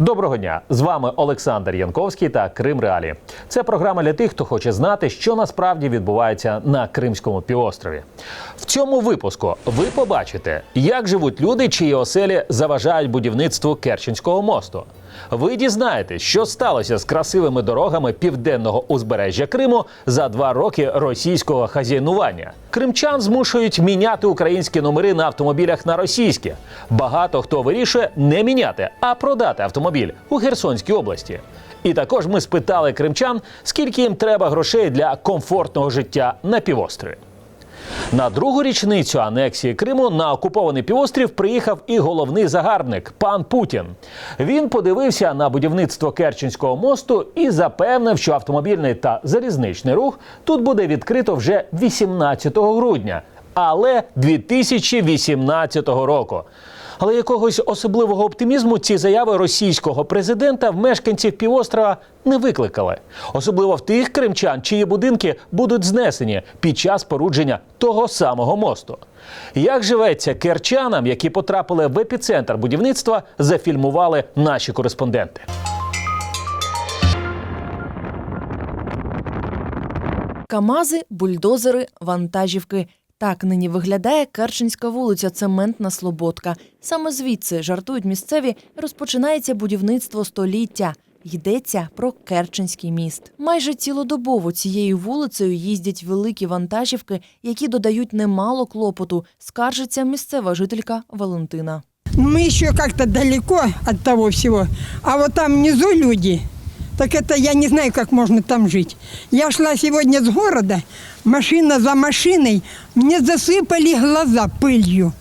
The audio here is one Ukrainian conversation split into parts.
Доброго дня! З вами Олександр Янковський та Крим Реалі. Це програма для тих, хто хоче знати, що насправді відбувається на Кримському півострові. В цьому випуску ви побачите, як живуть люди, чиї оселі заважають будівництву Керченського мосту. Ви дізнаєтесь, що сталося з красивими дорогами південного узбережжя Криму за два роки російського хазяйнування. Кримчан змушують міняти українські номери на автомобілях на російські. Багато хто вирішує не міняти, а продати автомобіль у Херсонській області. І також ми спитали кримчан, скільки їм треба грошей для комфортного життя на півострові. На другу річницю анексії Криму на окупований півострів приїхав і головний загарбник пан Путін. Він подивився на будівництво Керченського мосту і запевнив, що автомобільний та залізничний рух тут буде відкрито вже 18 грудня, але 2018 року. Але якогось особливого оптимізму ці заяви російського президента в мешканців півострова не викликали, особливо в тих кримчан, чиї будинки будуть знесені під час порудження того самого мосту. Як живеться керчанам, які потрапили в епіцентр будівництва, зафільмували наші кореспонденти. Камази, бульдозери, вантажівки. Так нині виглядає Керченська вулиця, цементна Слободка. Саме звідси жартують місцеві. Розпочинається будівництво століття. Йдеться про Керченський міст. Майже цілодобово цією вулицею їздять великі вантажівки, які додають немало клопоту. Скаржиться місцева жителька Валентина. Мы еще как-то далеко от того всего. А вот там внизу люди, так это я не знаю, как можно там жить. Я шла сегодня с города, машина за машиной, мне засыпали глаза пылью.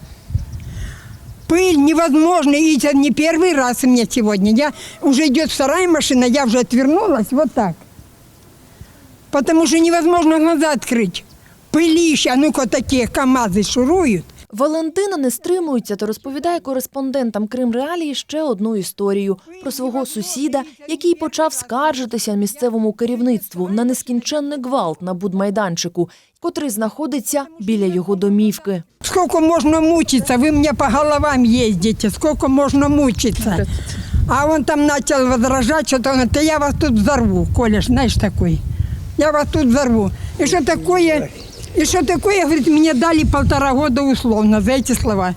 Пыль невозможно, и это не первый раз мне сегодня. Я уже идет вторая машина, я уже отвернулась вот так. Потому что невозможно глаза открыть. Пылища, ну-ка такие КАМАЗы шуруют. Валентина не стримується та розповідає кореспондентам Крим Реалії ще одну історію про свого сусіда, який почав скаржитися місцевому керівництву на нескінченний гвалт на будмайданчику, котрий знаходиться біля його домівки. Сколько можно мучиться? Вы мне по головам ездите. Сколько можно мучиться? А он там начал возражать, что-то он, да я вас тут взорву, Коля, ж, знаешь такой. Я вас тут взорву. И что такое, и что такое, говорит, мне дали полтора года условно за эти слова.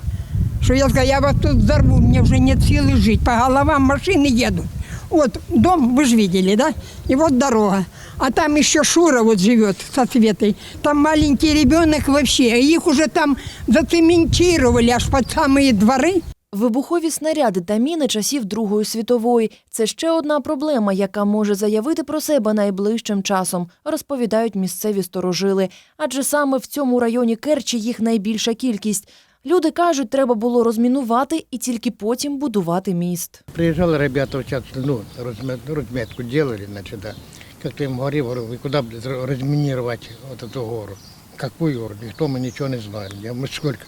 Что я сказала, я вас тут взорву, мне уже нет силы жить. По головам машины едут. Вот дом, вы же видели, да? И вот дорога. А там еще Шура вот живет со Светой. Там маленький ребенок вообще. Их уже там зацементировали аж под самые дворы. Вибухові снаряди та міни часів Другої світової це ще одна проблема, яка може заявити про себе найближчим часом, розповідають місцеві сторожили. Адже саме в цьому районі Керчі їх найбільша кількість. Люди кажуть, треба було розмінувати і тільки потім будувати міст. Приезжали ребята, вот сейчас, ну, размет- разметку делали, значит, да. Как-то им говорил, говорю, вы куда блядь, разминировать вот эту гору? Какую гору? Никто мы ничего не знаем. Я, мы сколько?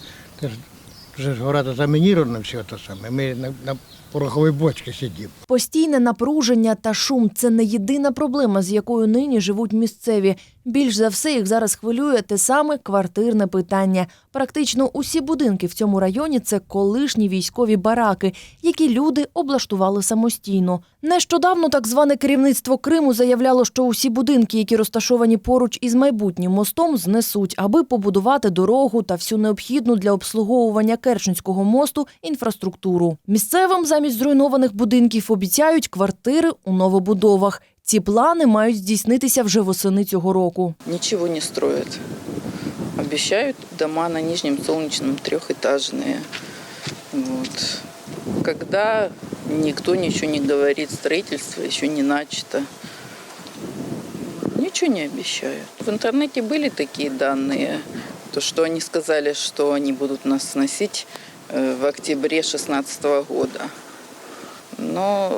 Это ж, же ж гора заминирована все это самое. Мы на, на пороховой бочке сидим. Постійне напруження та шум це не єдина проблема, з якою нині живуть місцеві. Більш за все їх зараз хвилює те саме квартирне питання. Практично усі будинки в цьому районі це колишні військові бараки, які люди облаштували самостійно. Нещодавно так зване керівництво Криму заявляло, що усі будинки, які розташовані поруч із майбутнім мостом, знесуть, аби побудувати дорогу та всю необхідну для обслуговування Керченського мосту інфраструктуру. Місцевим замість зруйнованих будинків обіцяють квартири у новобудовах. Ці плани мають здійснитися вже восени цього року. Ничего не строят. Обещают дома на Нижнем Солнечном трехэтажные. Вот. Когда никто ничего не говорит, строительство еще не начато. Ничего не обещают. В интернете были такие данные, то что они сказали, что они будут нас сносить э, в октябре 2016 года. Но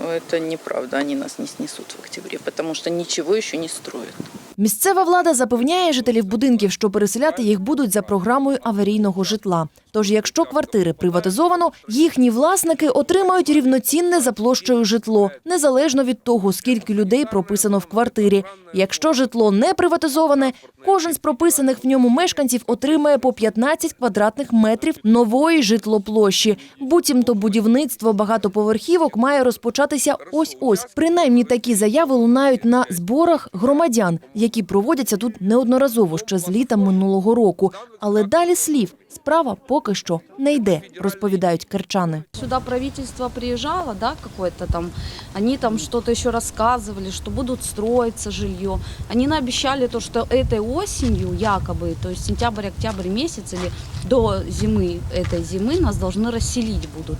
это неправда, они нас не снесут в октябре, потому что ничего еще не строят. Місцева влада запевняє жителів будинків, що переселяти їх будуть за програмою аварійного житла. Тож, якщо квартири приватизовано, їхні власники отримають рівноцінне за площею житло, незалежно від того, скільки людей прописано в квартирі. Якщо житло не приватизоване, кожен з прописаних в ньому мешканців отримає по 15 квадратних метрів нової житлоплощі. Буцімто будівництво багатоповерхівок має розпочатися ось-ось. Принаймні такі заяви лунають на зборах громадян, які проводяться тут неодноразово ще з літа минулого року. Але далі слів справа поки що не йде, розповідають керчани. Сюда правительство приезжало, да, какое-то там, они там что-то еще рассказывали, что будут строиться жилье. Они наобещали то, что этой осенью якобы, то есть сентябрь-октябрь месяц или до зимы, этой зимы нас должны расселить будут.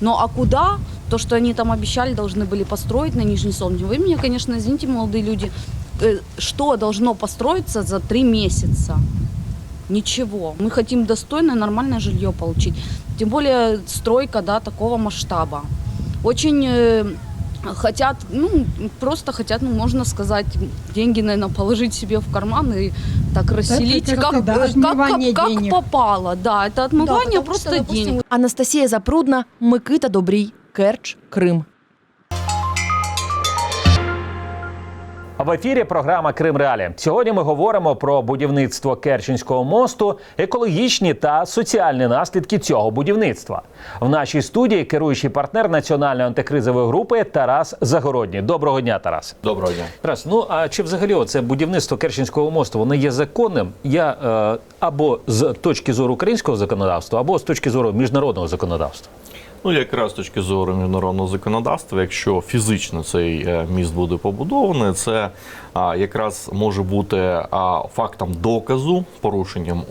Ну а куда? То, что они там обещали, должны были построить на Нижней Солнце. Вы меня, конечно, извините, молодые люди, э, что должно построиться за три месяца? Ничего. Мы хотим достойное, нормальное жилье получить. Тем более стройка да, такого масштаба. Очень э, хотят, ну, просто хотят, ну, можно сказать, деньги, наверное, положить себе в карман и так расселить, это как, да, как, как, как денег. попало. Да, это отмывание просто денег. Анастасія Запрудна, Микита Добрій, Керч, Крим. В ефірі програма Крим Реалі. Сьогодні ми говоримо про будівництво Керченського мосту, екологічні та соціальні наслідки цього будівництва. В нашій студії керуючий партнер національної антикризової групи Тарас Загородній. Доброго дня, Тарас. Доброго дня. Тарас, ну а чи взагалі це будівництво Керченського мосту воно є законним? Я е, або з точки зору українського законодавства, або з точки зору міжнародного законодавства. Ну, якраз з точки зору міжнародного законодавства, якщо фізично цей е, міст буде побудований, це якраз може бути фактом доказу, порушенням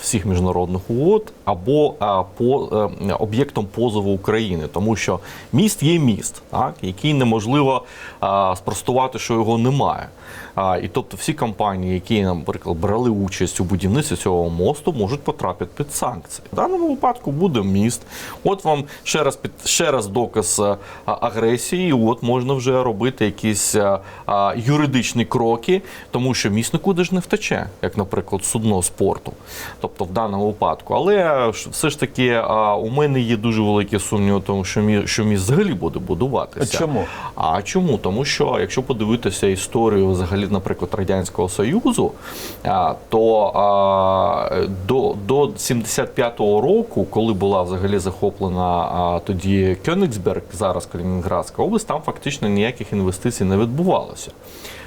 всіх міжнародних угод або по е, об'єктом позову України, тому що міст є міст, так який неможливо спростувати, що його немає. І тобто всі компанії, які, наприклад, брали участь у будівництві цього мосту, можуть потрапити під санкції. В даному випадку буде міст. От вам ще раз під ще раз доказ агресії. От можна вже робити якісь а, юридичні кроки, тому що міст нікуди ж не втече, як, наприклад, судно спорту. Тобто в даному випадку. Але ж все ж таки а, у мене є дуже великі сумніви, тому що міст, що міст взагалі буде будуватися. Чому? А чому? Тому що якщо подивитися історію взагалі, наприклад, радянського союзу, а, то а, до, до 75-го року, коли була взагалі захоплена а, тоді Кёнігсберг, зараз Калінінградська область, там фактично ніяких інвестицій не відбувалося.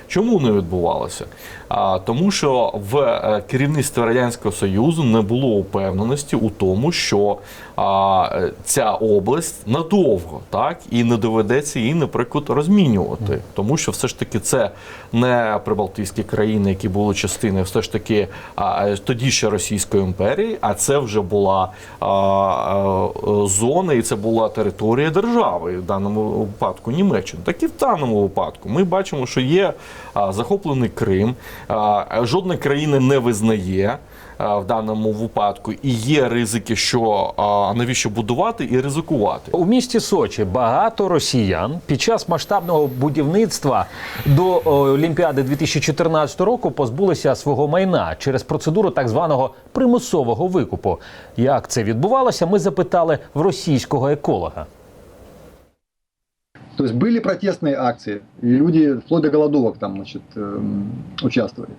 Чому не відбувалося? А, тому що в е, керівництві радянського союзу не було упевненості у тому, що а, е, ця область надовго, так і не доведеться її, наприклад, розмінювати, тому що все ж таки це не прибалтійські країни, які були частиною, все ж таки а, тоді ще Російської імперії, а це вже була а, е, зона, і це була територія держави, в даному випадку Німеччини. Так і в даному випадку ми бачимо, що є а, захоплений Крим, а, жодна країна не визнає. а, В даному випадку і є ризики, що а, навіщо будувати і ризикувати. У місті Сочі багато росіян під час масштабного будівництва до о, Олімпіади 2014 року позбулися свого майна через процедуру так званого примусового викупу. Як це відбувалося, ми запитали в російського еколога. То есть были протестные акции, и люди вплоть до голодовок там, значит, эм, участвовали.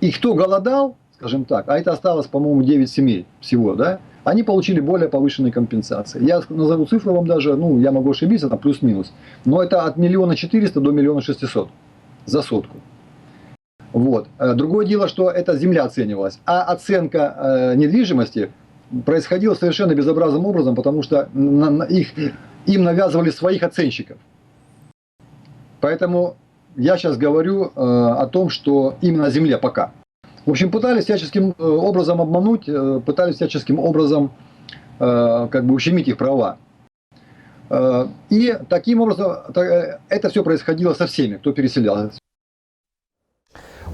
И кто голодал, скажем так, а это осталось, по-моему, 9 семей всего, да, они получили более повышенные компенсации. Я назову цифру вам даже, ну, я могу ошибиться, там плюс-минус, но это от миллиона четыреста до миллиона шестисот за сотку. Вот. Э, Другое дело, что эта земля оценивалась, а оценка э, недвижимости происходила совершенно безобразным образом, потому что на- на их, им навязывали своих оценщиков. Поэтому я сейчас говорю э, о том, что именно о земле пока. В общем, пытались всяческим э, образом обмануть, э, пытались всяческим образом э, как бы ущемить их права. Э, и таким образом та- э, это все происходило со всеми, кто переселялся.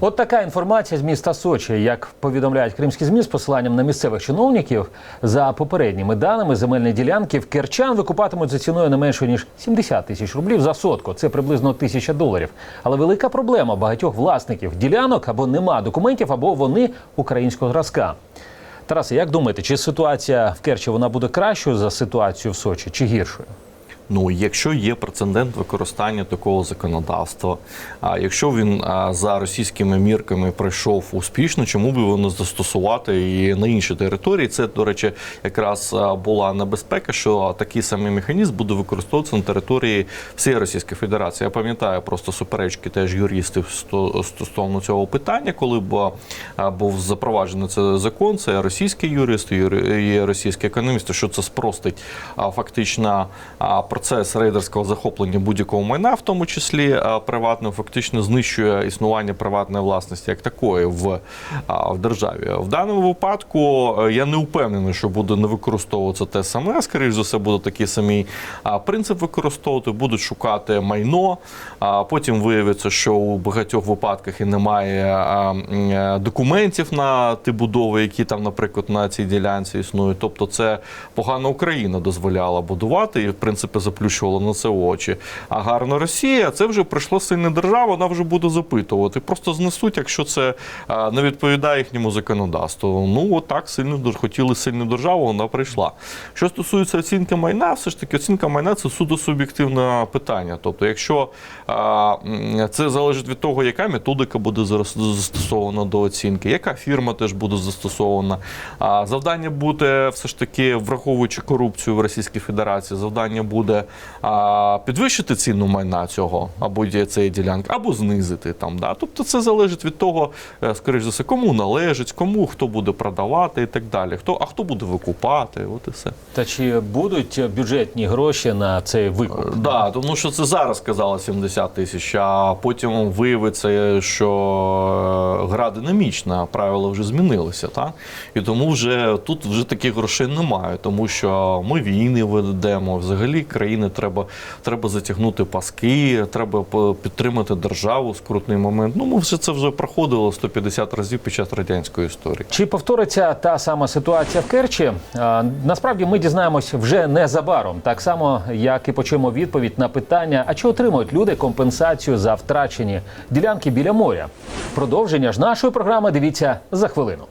От така інформація з міста Сочі, як повідомляють кримські змі з посиланням на місцевих чиновників, за попередніми даними земельні ділянки в Керчан викупатимуть за ціною не менше ніж 70 тисяч рублів за сотку. Це приблизно тисяча доларів. Але велика проблема багатьох власників ділянок або нема документів, або вони українського зразка. Тарасе, як думаєте, чи ситуація в Керчі вона буде кращою за ситуацію в Сочі, чи гіршою? Ну, якщо є прецедент використання такого законодавства, а якщо він за російськими мірками пройшов успішно, чому б його не застосувати і на інші території? Це, до речі, якраз була небезпека, що такий самий механізм буде використовуватися на території всієї Російської Федерації. Я пам'ятаю просто суперечки теж юристів сто- стосовно цього питання, коли б був запроваджений цей закон, це російські юристи юри- і російські економісти, що це спростить а, фактично а, процес рейдерського захоплення будь-якого майна, в тому числі а, приватного, фактично знищує існування приватної власності як такої в, в державі. В даному випадку е, я не впевнений, що буде не використовуватися те саме. Скоріше за все, буде такий самий принцип використовувати, будуть шукати майно. Потім виявиться, що у багатьох випадках і немає е, документів на ті будови, які там, наприклад, на цій ділянці існують. Тобто, це погана Україна дозволяла будувати і, в принципі, заплющувала на це очі. А гарна Росія, це вже прийшло сильна держава, вона вже буде запитувати. Просто знесуть, якщо це не відповідає їхньому законодавству. Ну, отак сильно хотіли сильну державу, вона прийшла. Що стосується оцінки майна, все ж таки оцінка майна це судосуб'єктивне питання. Тобто, якщо це залежить від того, яка методика буде застосована до оцінки, яка фірма теж буде застосована. Завдання буде все ж таки, враховуючи корупцію в Російській Федерації, завдання буде а, підвищити ціну майна цього або цієї ділянки, або знизити там. Да? Тобто це залежить від того, е, скоріш за все, кому належить, кому хто буде продавати і так далі. Хто, а хто буде викупати, от і все. Та чи будуть бюджетні гроші на цей викуп? Да, тому що це зараз сказали 70 тисяч, а потім виявиться, що е, гра динамічна, правила вже змінилися. Так? І тому вже тут вже таких грошей немає, тому що ми війни ведемо. Взагалі країни треба, треба затягнути паски, треба підтримати державу скрутний момент. Ну, ми все це вже проходило 150 разів під час радянської історії. Чи повториться та сама ситуація в Керчі? Насправді ми дізнаємось вже незабаром, так само як і почуємо відповідь на питання: а чи отримують люди компенсацію за втрачені ділянки біля моря? Продовження ж нашої програми дивіться за хвилину.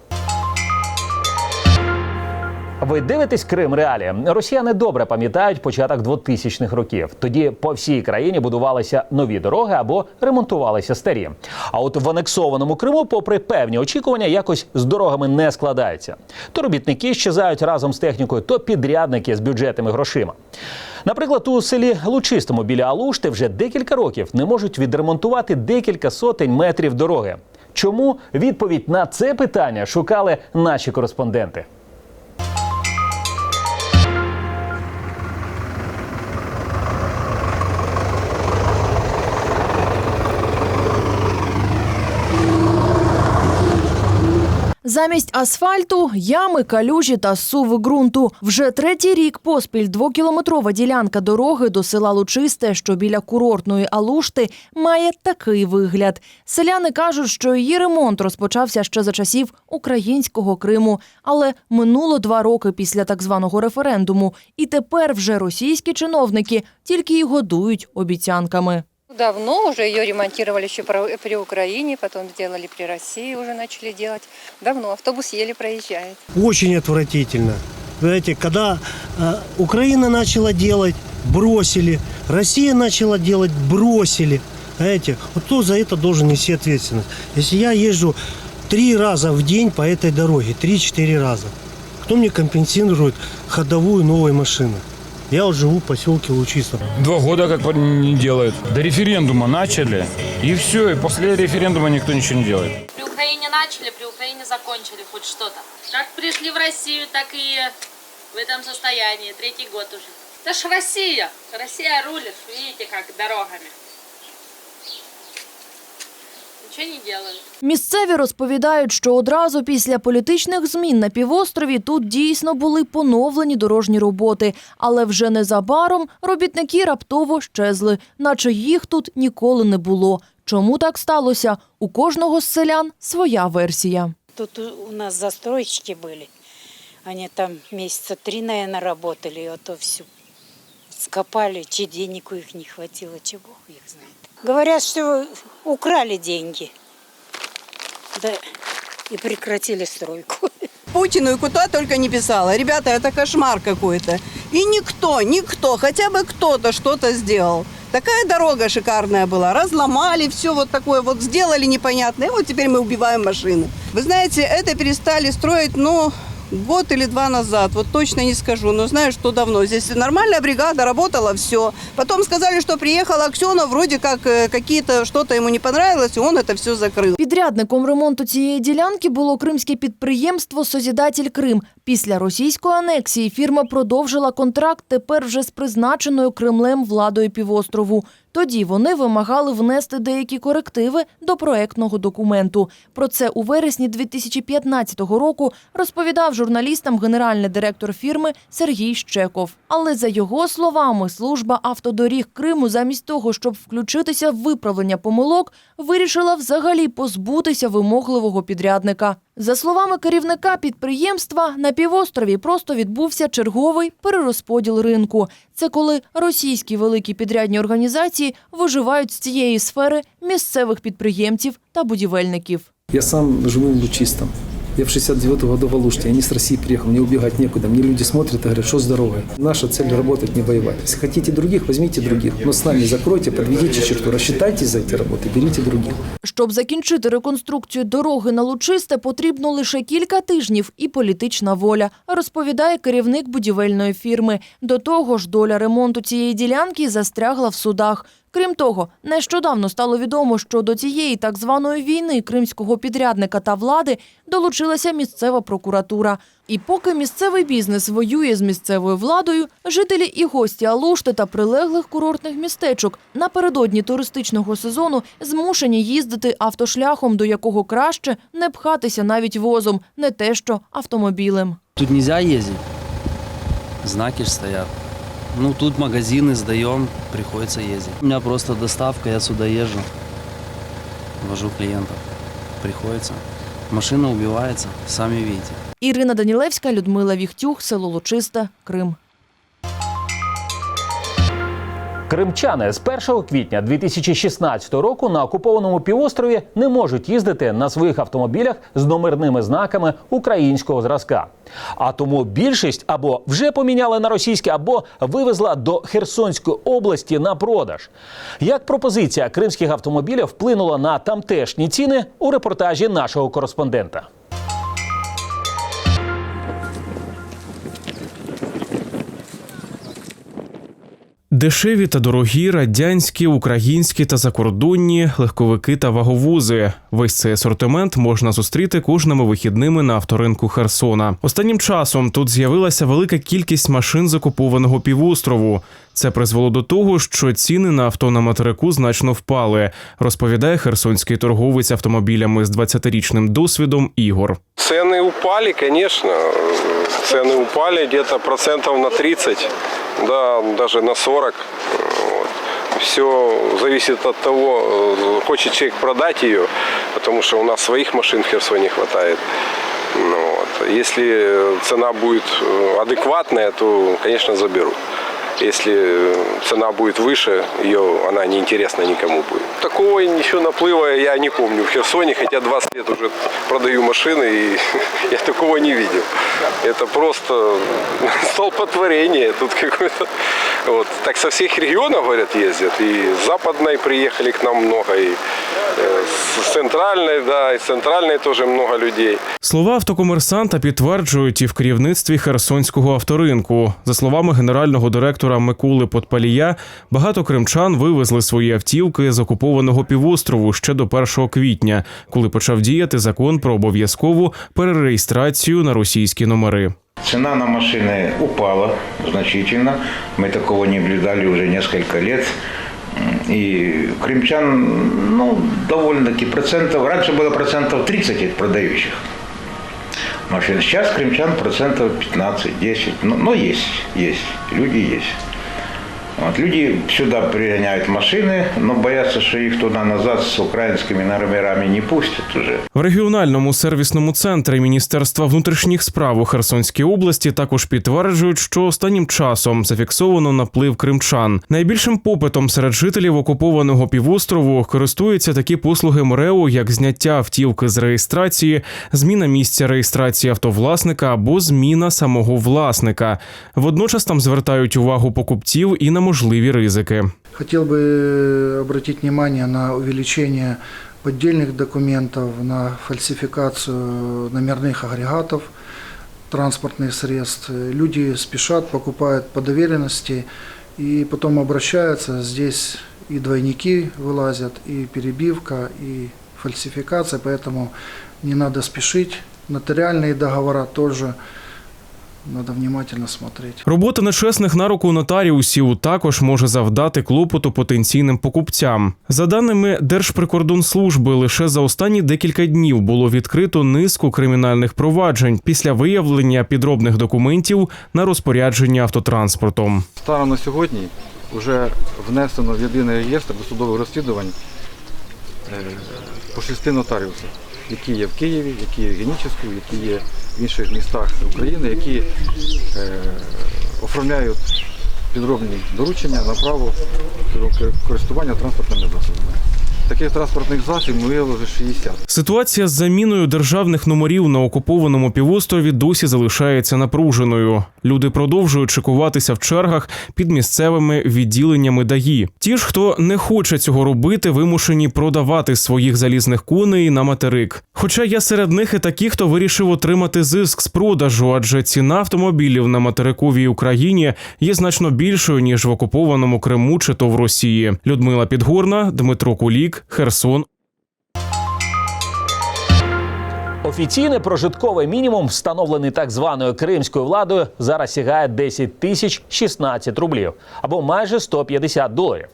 Ви дивитесь Крим Реалі. Росіяни добре пам'ятають початок 2000-х років. Тоді по всій країні будувалися нові дороги або ремонтувалися старі. А от в анексованому Криму, попри певні очікування, якось з дорогами не складається. То робітники щезають разом з технікою, то підрядники з бюджетними грошима. Наприклад, у селі Лучистому біля Алушти вже декілька років не можуть відремонтувати декілька сотень метрів дороги. Чому відповідь на це питання шукали наші кореспонденти? Замість асфальту ями, калюжі та суви ґрунту. Вже третій рік поспіль двокілометрова ділянка дороги до села Лучисте, що біля курортної Алушти, має такий вигляд. Селяни кажуть, що її ремонт розпочався ще за часів українського Криму, але минуло два роки після так званого референдуму, і тепер вже російські чиновники тільки й годують обіцянками. Давно уже ее ремонтировали еще при Украине, потом сделали при России, уже начали делать. Давно автобус еле проезжает. Очень отвратительно. Знаете, когда э, Украина начала делать, бросили. Россия начала делать, бросили. Знаете, вот кто за это должен нести ответственность? Если я езжу три раза в день по этой дороге, три-четыре раза, кто мне компенсирует ходовую новой машины? Я вот живу в поселке Лучисто. Два года как не делают. До референдума начали, и все, и после референдума никто ничего не делает. При Украине начали, при Украине закончили хоть что-то. Как пришли в Россию, так и в этом состоянии. Третий год уже. Это ж Россия. Россия рулит, видите, как дорогами. Ничего не делают. Місцеві розповідають, що одразу після політичних змін на півострові тут дійсно були поновлені дорожні роботи, але вже незабаром робітники раптово щезли, наче їх тут ніколи не було. Чому так сталося? У кожного з селян своя версія. Тут у нас застройщики были. Они там месяца три, наверное, работали, и то все скопали, чи денег у них не хватило, чего их знает. Говорят, что украли деньги. Да, и прекратили стройку. Путину и куда только не писала. Ребята, это кошмар какой-то. И никто, никто, хотя бы кто-то что-то сделал. Такая дорога шикарная была. Разломали все вот такое, вот сделали непонятно. И вот теперь мы убиваем машины. Вы знаете, это перестали строить, ну, год или два назад. Вот точно не скажу, но знаю, что давно. Здесь нормальная бригада, работала все. Потом сказали, что приехал Аксенов, вроде как э, какие-то, что-то ему не понравилось, и он это все закрыл. Підрядником ремонту цієї ділянки було кримське підприємство Созідатель Крим. Після російської анексії фірма продовжила контракт тепер вже з призначеною Кремлем владою півострову. Тоді вони вимагали внести деякі корективи до проектного документу. Про це у вересні 2015 року розповідав журналістам генеральний директор фірми Сергій Щеков. Але за його словами, служба автодоріг Криму замість того, щоб включитися в виправлення помилок, вирішила взагалі позбутися вимогливого підрядника. За словами керівника підприємства, на півострові просто відбувся черговий перерозподіл ринку. Це коли російські великі підрядні організації виживають з цієї сфери місцевих підприємців та будівельників. Я сам живу в Лучистом. Я в 69 году в Алуште, я не с России приехал, мне убегать некуда. Мне люди смотрят и говорят, что с дорогой. Наша цель работать, не воевать. Если хотите других, возьмите других. Но с нами закройте, подведите черту, рассчитайтесь за эти работы, берите других. Щоб закінчити реконструкцію дороги на Лучисте, потрібно лише кілька тижнів і політична воля, розповідає керівник будівельної фірми. До того ж, доля ремонту цієї ділянки застрягла в судах. Крім того, нещодавно стало відомо, що до цієї так званої війни кримського підрядника та влади долучилася місцева прокуратура. І поки місцевий бізнес воює з місцевою владою, жителі і гості Алушти та прилеглих курортних містечок напередодні туристичного сезону змушені їздити автошляхом, до якого краще не пхатися навіть возом, не те що автомобілем. Тут нельзя ездить. Знаки ж стоят. Ну, тут магазины сдаем, приходится ездить. У меня просто доставка, я сюда езжу, вожу клиентов. Приходится. Машина убивается, сами видите. Ірина Данілевська, Людмила Віхтюх, село Лучиста, Крим. Кримчани з 1 квітня 2016 року на окупованому півострові не можуть їздити на своїх автомобілях з номерними знаками українського зразка. А тому більшість або вже поміняли на російські, або вивезла до Херсонської області на продаж. Як пропозиція кримських автомобілів вплинула на тамтешні ціни у репортажі нашого кореспондента. Дешеві та дорогі радянські, українські та закордонні легковики та ваговози. Весь цей асортимент можна зустріти кожними вихідними на авторинку Херсона. Останнім часом тут з'явилася велика кількість машин з окупованого півострову. Це призвело до того, що ціни на авто на материку значно впали, розповідає херсонський торговець автомобілями з 20-річним досвідом Ігор. Цены упали, конечно. Цены упали где-то процентов на 30, да, даже на 40. Вот. Все зависит от того, хочет человек продать ее, потому что у нас своих машин в Херсоне хватает. Ну, вот. Если цена будет э, адекватная, то, конечно, заберут. Если цена будет выше, ее она неинтересна никому будет. Такого ничего наплыва я не помню в Херсоне, хотя 20 лет уже продаю машины, и я такого не видел. Это просто столпотворение тут какое-то. Вот. Так со всех регионов, говорят, ездят. И с западной приехали к нам много, и э, с центральной, да, и с центральной тоже много людей. Слова автокомерсанта підтверджують і в керівництві Херсонського авторинку. За словами генерального директора Миколи Подпалія, багато кримчан вивезли свої автівки з окупованого півострову ще до 1 квітня, коли почав діяти закон про обов'язкову перереєстрацію на російські номери. Цена на машины упала значительно. Мы такого не наблюдали уже несколько лет. И крымчан, ну, довольно-таки процентов, раньше было процентов 30 от продающих машин. Сейчас крымчан процентов 15-10, но, но есть, есть, люди есть. Вот. Люди сюда пригоняют машины, но боятся, что их туда-назад с украинскими номерами не пустят уже. В регіональному сервісному центрі Міністерства внутрішніх справ у Херсонській області також підтверджують, що останнім часом зафіксовано наплив кримчан. Найбільшим попитом серед жителів окупованого півострову користуються такі послуги МРЕО, як зняття автівки з реєстрації, зміна місця реєстрації автовласника або зміна самого власника. Водночас там звертають увагу покупців і на можливі ризики. Хотел бы обратить внимание на увеличение поддельных документов, на фальсификацию номерных агрегатов транспортных средств. Люди спешат, покупают по доверенности и потом обращаются. Здесь и двойники вылазят, и перебивка, и фальсификация, поэтому не надо спешить. Нотариальные договора тоже надо внимательно смотреть. Робота нечесних на руку нотаріусів також може завдати клопоту потенційним покупцям. За даними Держприкордонслужби, лише за останні декілька днів було відкрито низку кримінальних проваджень після виявлення підробних документів на розпорядження автотранспортом. Станом на сьогодні вже внесено в єдиний реєстр досудових розслідувань е, по шести нотаріусів, які є в Києві, які є в Генічеську, які є в інших містах України, які е, оформляють підробні доручення на право користування транспортними засобами. Таких транспортних засобів виявили вже 60. Ситуація з заміною державних номерів на окупованому півострові досі залишається напруженою. Люди продовжують чекуватися в чергах під місцевими відділеннями ДАІ. Ті ж, хто не хоче цього робити, вимушені продавати своїх залізних коней на материк. Хоча є серед них і такі, хто вирішив отримати зиск з продажу, адже ціна автомобілів на материковій Україні є значно більшою ніж в окупованому Криму чи то в Росії. Людмила Підгорна, Дмитро Кулік, Херсон. Офіційний прожитковий мінімум, встановлений так званою кримською владою, зараз сягає 10 тисяч 16 рублів або майже 150 доларів.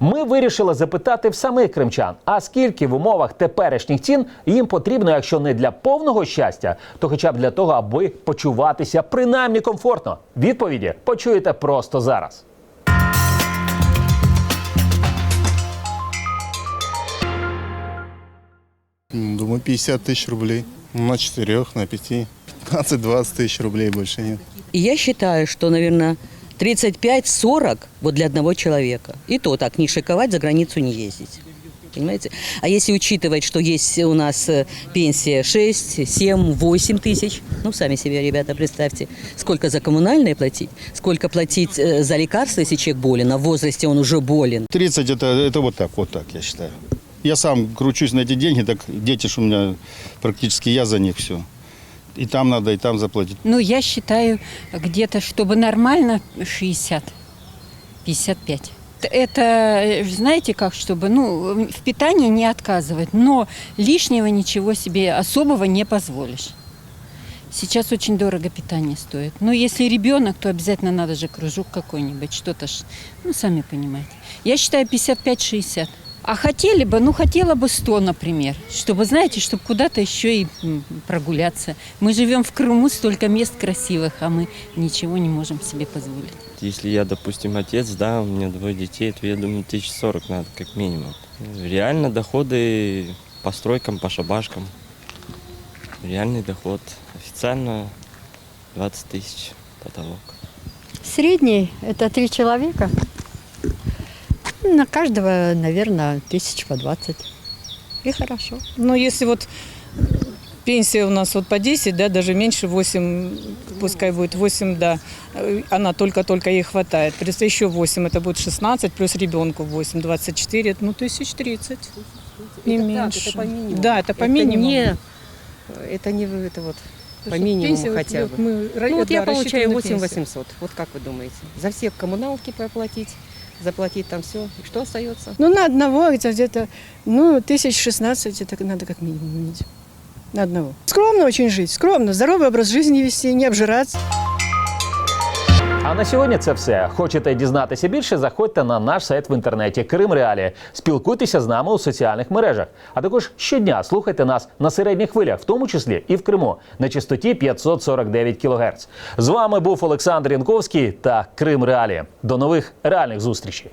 Ми вирішили запитати в самих кримчан, а скільки в умовах теперішніх цін їм потрібно, якщо не для повного щастя, то хоча б для того, аби почуватися принаймні комфортно. Відповіді почуєте просто зараз. Думаю, 50 тысяч рублей. На четырех, на пяти. 15-20 тысяч рублей больше нет. И я считаю, что, наверное, 35-40 вот для одного человека. И то так, не шиковать, за границу не ездить. Понимаете? А если учитывать, что есть у нас э, пенсия 6, 7, 8 тысяч, ну, сами себе, ребята, представьте, сколько за коммунальные платить, сколько платить э, за лекарства, если человек болен, а в возрасте он уже болен. 30 это, это вот так, вот так, я считаю. Я сам кручусь на эти деньги, так дети ж у меня практически я за них все. И там надо, и там заплатить. Ну, я считаю, где-то, чтобы нормально 60, 55. Это, э, знаете, как, чтобы, ну, в питании не отказывать, но лишнего ничего себе особого не позволишь. Сейчас очень дорого питание стоит. Но если ребенок, то обязательно надо же кружок какой-нибудь, что-то ну, сами понимаете. Я считаю 55-60. А хотели бы, ну, хотела бы 100, например, чтобы, знаете, чтобы куда-то еще и прогуляться. Мы живем в Крыму, столько мест красивых, а мы ничего не можем себе позволить. Если я, допустим, отец, да, у меня двое детей, то я думаю, тысяч сорок надо как минимум. Реально доходы по стройкам, по шабашкам. Реальный доход. Официально 20 тысяч потолок. Средний – это три человека. На каждого, наверное, тысяч по 20. И хорошо. Ну, если вот пенсия у нас вот по 10, да, даже меньше 8, пускай будет 8, да, она только-только ей хватает. Плюс еще 8, это будет 16, плюс ребенку 8, 24, ну, тысяч 30. Не меньше. это по минимуму. Да, это по Это минимуму. не- Это не это вот по минимуму пенсия вот хотя бы. мы ну вот да, я получаю на 8 пенсию. 800. Вот как вы думаете? За все коммуналки проплатить, заплатить там все. И что остается? Ну, на одного это где-то, ну, тысяч шестнадцать, это надо как минимум иметь. На одного. Скромно очень жить, скромно, здоровый образ жизни вести, не обжираться. А на сьогодні це все. Хочете дізнатися більше? Заходьте на наш сайт в інтернеті Крим Реалі. Спілкуйтеся з нами у соціальних мережах. А також щодня слухайте нас на середніх хвилях, в тому числі і в Криму, на частоті 549 кГц. З вами був Олександр Янковський та Крим Реалі. До нових реальних зустрічей.